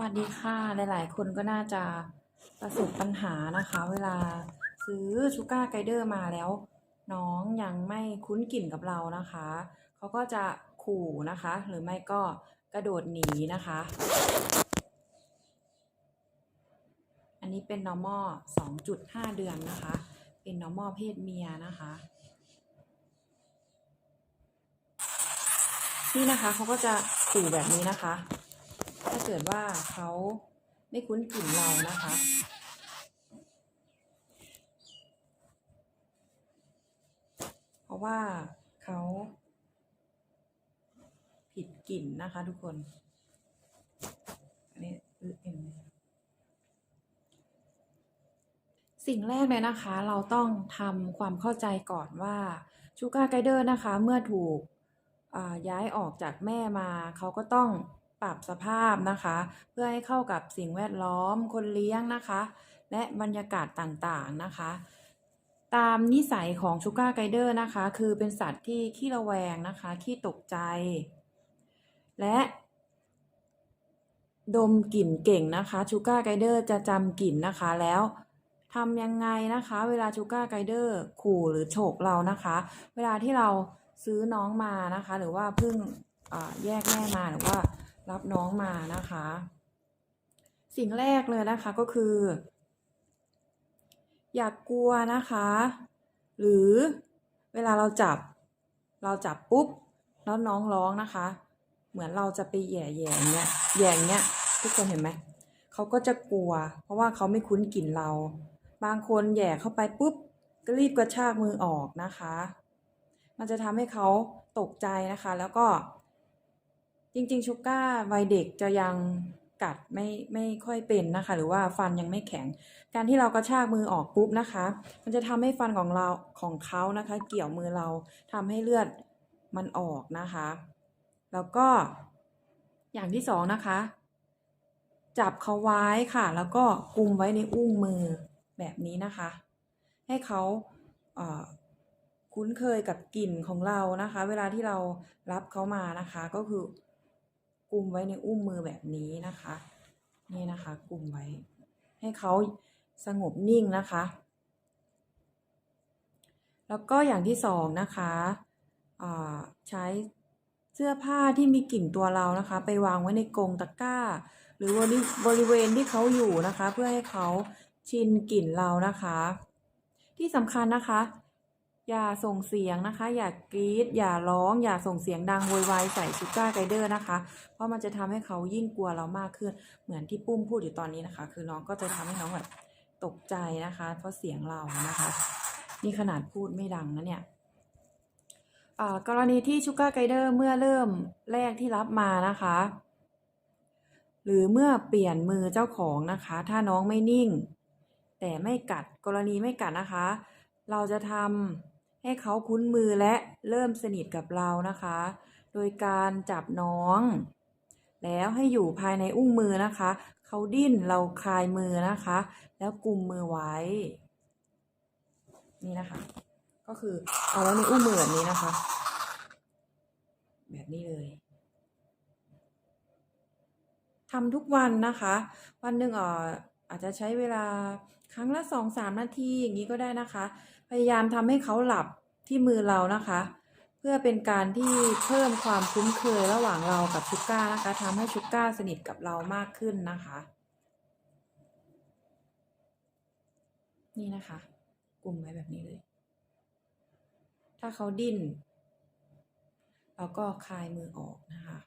วัสดีค่ะ หลาย ๆ คนก็น่าจะประสบปัญหานะคะ เวลาซื้อชูการ์ไกเดอร์มาแล้ว น้องยังไม่คุ้นกลิ่นกับเรานะคะ เขาก็จะขู่นะคะ หรือไม่ก็กระโดดหนีนะคะ อันนี้เป็น normal 2.5 เดือนนะคะ เป็น normal เพศเมียนะคะนี่นะคะเขาก็จะขู่แบบนี้นะคะ ถ้าเกิดว่าเขาไม่คุ้นกลิ่นเรานะคะ เพราะว่าเขาผิดกลิ่นนะคะทุกคน อันนี้เอ็มสิ่งแรกเลยนะคะ เราต้องทำความเข้าใจก่อนว่าชูการ์ไกเดอร์นะคะ เมื่อถูกย้ายออกจากแม่มาเขาก็ต้อง ปรับสภาพนะคะ เพื่อให้เข้ากับสิ่งแวดล้อมคนเลี้ยงนะคะ และบรรยากาศต่างๆนะคะ ตามนิสัยของชูการ์ไกเดอร์นะคะ คือเป็นสัตว์ที่ขี้ระแวงนะคะขี้ตกใจ และดมกลิ่นเก่งนะคะชูการ์ไกเดอร์จะจำกลิ่นนะคะแล้วทำยังไงนะคะ เวลาชูการ์ไกเดอร์ขู่หรือโฉกเรานะคะ เวลาที่เราซื้อน้องมานะคะ หรือว่าเพิ่งแยกแม่มาหรือว่า รับน้องมานะคะ สิ่งแรกเลยนะคะก็คือ อย่ากกลัวนะคะ หรือเวลาเราจับ เราจับปุ๊บแล้วน้องร้องนะคะ เหมือนเราจะไปแย่แย่เนี้ยแย่เนี้ยทุกคนเห็นไหมเขาก็จะกลัว เพราะว่าเขาไม่คุ้นกลิ่นเรา บางคนแย่เข้าไปปุ๊บก็รีบกระชากมือออกนะคะ มันจะทำให้เขาตกใจนะคะ แล้วก็ จริง ๆ ชูก้าวัยเด็กจะยังกัดไม่ไม่ค่อยเป็นนะคะ หรือว่าฟันยังไม่แข็ง การที่เรากระชากมือออกปุ๊บนะคะ มันจะทำให้ฟันของเราของเขานะคะ เกี่ยวมือเราทำให้เลือดมันออกนะคะ แล้วก็อย่างที่สองนะคะ จับเขาไว้ค่ะ แล้วก็กุมไว้ในอุ้งมือแบบนี้นะคะ ให้เขาเคุ้นเคยกับกลิ่นของเรานะคะ เวลาที่เรารับเขามานะคะ ก็คือ กลุ่มไว้ในอุ้งมือแบบนี้นะคะ นี่นะคะกลุ่มไว้ ให้เขาสงบนิ่งนะคะ แล้วก็อย่างที่สองนะคะอ่าใช้เสื้อผ้าที่มีกลิ่นตัวเรานะคะ ไปวางไว้ในกรงตะกร้า หรือบริบริเวณที่เขาอยู่นะคะ เพื่อให้เขาชินกลิ่นเรานะคะ ที่สำคัญนะคะ อย่าส่งเสียงนะคะ อย่ากรีดอย่าร้อง อย่าส่งเสียงดังโวยวายใส่ชูก้าไกเดอร์นะคะ เพราะมันจะทำให้เขายิ่งกลัวเรามากขึ้น เหมือนที่ปุ้มพูดอยู่ตอนนี้นะคะ คือน้องก็จะทำให้น้องแบบตกใจนะคะ เพราะเสียงเรานะคะนี่ขนาดพูดไม่ดังนะเนี่ยกรณีที่ชูการ์ไกเดอร์เมื่อเริ่มแรกที่รับมานะคะ หรือเมื่อเปลี่ยนมือเจ้าของนะคะ ถ้าน้องไม่นิ่ง แต่ไม่กัดกรณีไม่กัดนะคะ เราจะทำ ให้เขาคุ้นมือและเริ่มสนิทกับเรานะคะ โดยการจับน้อง แล้วให้อยู่ภายในอุ้งมือนะคะ เขาดิ้นเราคลายมือนะคะ แล้วกุมมือไว้ นี่นะคะ ก็คือเอาไว้ในอุ้งมือแบบนี้นะคะ แบบนี้เลยทำทุกวันนะคะ วันหนึ่งอ่ออาจจะใช้เวลา ครั้งละสองสามนาทีอย่างนี้ก็ได้นะคะ พยายามทำให้เขาหลับที่มือเรานะคะ เพื่อเป็นการที่เพิ่มความคุ้นเคยระหว่างเรากับชูก้านะคะทำให้ชูก้าสนิทกับเรามากขึ้นนะคะ นี่นะคะ กลุ่มไว้แบบนี้เลย ถ้าเขาดิ้นเราก็คลายมือออกนะคะ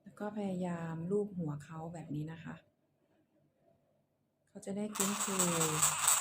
แล้ว ก็พยายามลูบหัวเขาแบบนี้นะคะ เขาจะได้คุ้นเคย